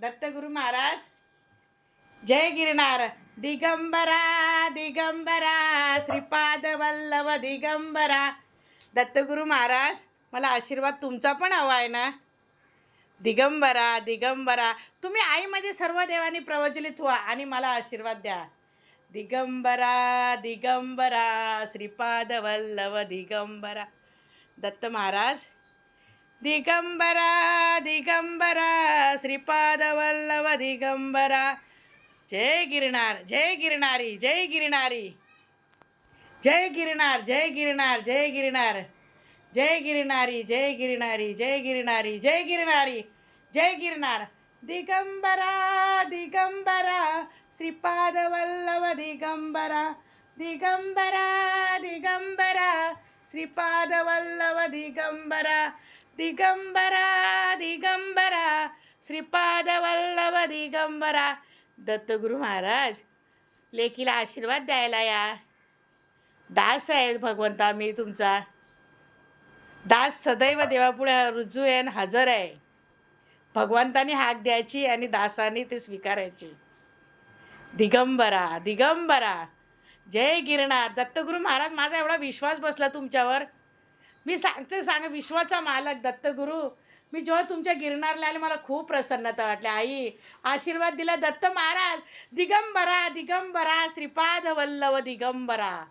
दत्तगुरु महाराज. जय गिरनार दिगंबरा दिगंबरा श्रीपाद वल्लभ दिगंबरा. दत्तगुरु महाराज मला आशीर्वाद तुमचा पण हवा आहे ना? दिगंबरा दिगंबरा. तुम्ही आईमध्ये सर्व देवांनी प्रवचलित व्हा आणि मला आशीर्वाद द्या. दिगंबरा दिगंबरा श्रीपाद वल्लभ दिगंबरा. दत्त महाराज दिगंबरा दिगंबरा श्रीपाद वल्लभ दिगंबरा जय गिरनार जय गिरनारी जय गिरनारी जय गिरनार जय गिरनार जय गिरनार जय गिरनारी जय गिरनारी जय गिरनारी जय गिरनारी जय गिरनार दिगंबरा दिगंबरा श्रीपाद वल्लभ दिगंबरा दिगंबरा दिगंबरा श्रीपाद श्रीपाद वल्लभ दिगंबरा दत्तगुरु महाराज लेकीला आशीर्वाद द्यायला या. दास आहे भगवंता मी तुमचा. दास सदैव देवापुढे रुजू आहे आणि हजर आहे. भगवंतानी हाक द्यायची आणि दासाने ते स्वीकारायची. दिगंबरा दिगंबरा जय गिरणार दत्तगुरु महाराज माझा एवढा विश्वास बसला तुमच्यावर. मी सांगते सांग विश्वाचा मालक दत्तगुरु. मी जेव्हा तुमच्या गिरनारला आले मला खूप प्रसन्नता वाटली. आई आशीर्वाद दिला दत्त महाराज. दिगंबरा दिगंबरा श्रीपाद वल्लव दिगंबरा.